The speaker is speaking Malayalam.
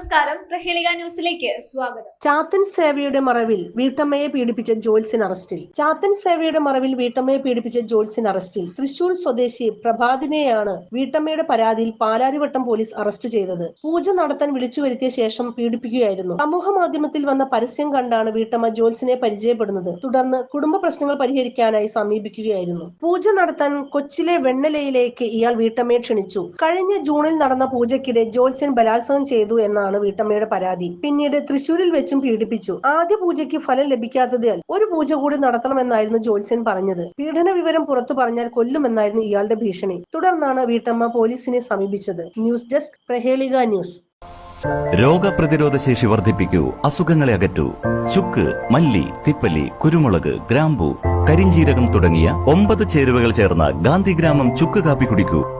നമസ്കാരം. പ്രഹേളിക ന്യൂസിലേക്ക് സ്വാഗതം. ചാത്തൻ സേവയുടെ മറവിൽ വീട്ടമ്മയെ പീഡിപ്പിച്ച ജോൽസിൻ അറസ്റ്റിൽ. ചാത്തൻ സേവയുടെ മറവിൽ വീട്ടമ്മയെ പീഡിപ്പിച്ച ജോൽസിൻ അറസ്റ്റിൽ. തൃശൂർ സ്വദേശി പ്രഭാതിനെയാണ് വീട്ടമ്മയുടെ പരാതിയിൽ പാലാരിവട്ടം പോലീസ് അറസ്റ്റ് ചെയ്തത്. പൂജ നടത്താൻ വിളിച്ചു വരുത്തിയ ശേഷം പീഡിപ്പിക്കുകയായിരുന്നു. സമൂഹ മാധ്യമത്തിൽ വന്ന പരസ്യം കണ്ടാണ് വീട്ടമ്മ ജോൽസിനെ പരിചയപ്പെടുന്നത്. തുടർന്ന് കുടുംബ പ്രശ്നങ്ങൾ പരിഹരിക്കാനായി സമീപിക്കുകയായിരുന്നു. പൂജ നടത്താൻ കൊച്ചിലെ വെണ്ണലയിലേക്ക് ഇയാൾ വീട്ടമ്മയെ ക്ഷണിച്ചു. കഴിഞ്ഞ ജൂണിൽ നടന്ന പൂജയ്ക്കിടെ ജോൽസിൻ ബലാത്സംഗം ചെയ്തു എന്നാണ് വീട്ടമ്മയുടെ പരാതി. പിന്നീട് തൃശൂരിൽ വെച്ചും പീഡിപ്പിച്ചു. ആദ്യ പൂജയ്ക്ക് ഫലം ലഭിക്കാത്തതിനാൽ ഒരു പൂജ കൂടി നടത്തണമെന്നായിരുന്നു ജോത്സ്യൻ പറഞ്ഞത്. പീഡന വിവരം പുറത്തു പറഞ്ഞാൽ കൊല്ലുമെന്നായിരുന്നു ഇയാളുടെ ഭീഷണി. തുടർന്നാണ് വീട്ടമ്മ പോലീസിനെ സമീപിച്ചത്. News desk Prahelika news. രോഗപ്രതിരോധ ശേഷി വർദ്ധിപ്പിക്കൂ. അസുഖങ്ങളെ അകറ്റൂ. ചുക്ക് മല്ലി തിപ്പലി കുരുമുളക് ഗ്രാമ്പു കരിഞ്ചീരകം തുടങ്ങിയ ഒമ്പത് ചേരുവകൾ ചേർന്ന ഗാന്ധിഗ്രാമം ചുക്ക് കാപ്പി കുടിക്കൂ.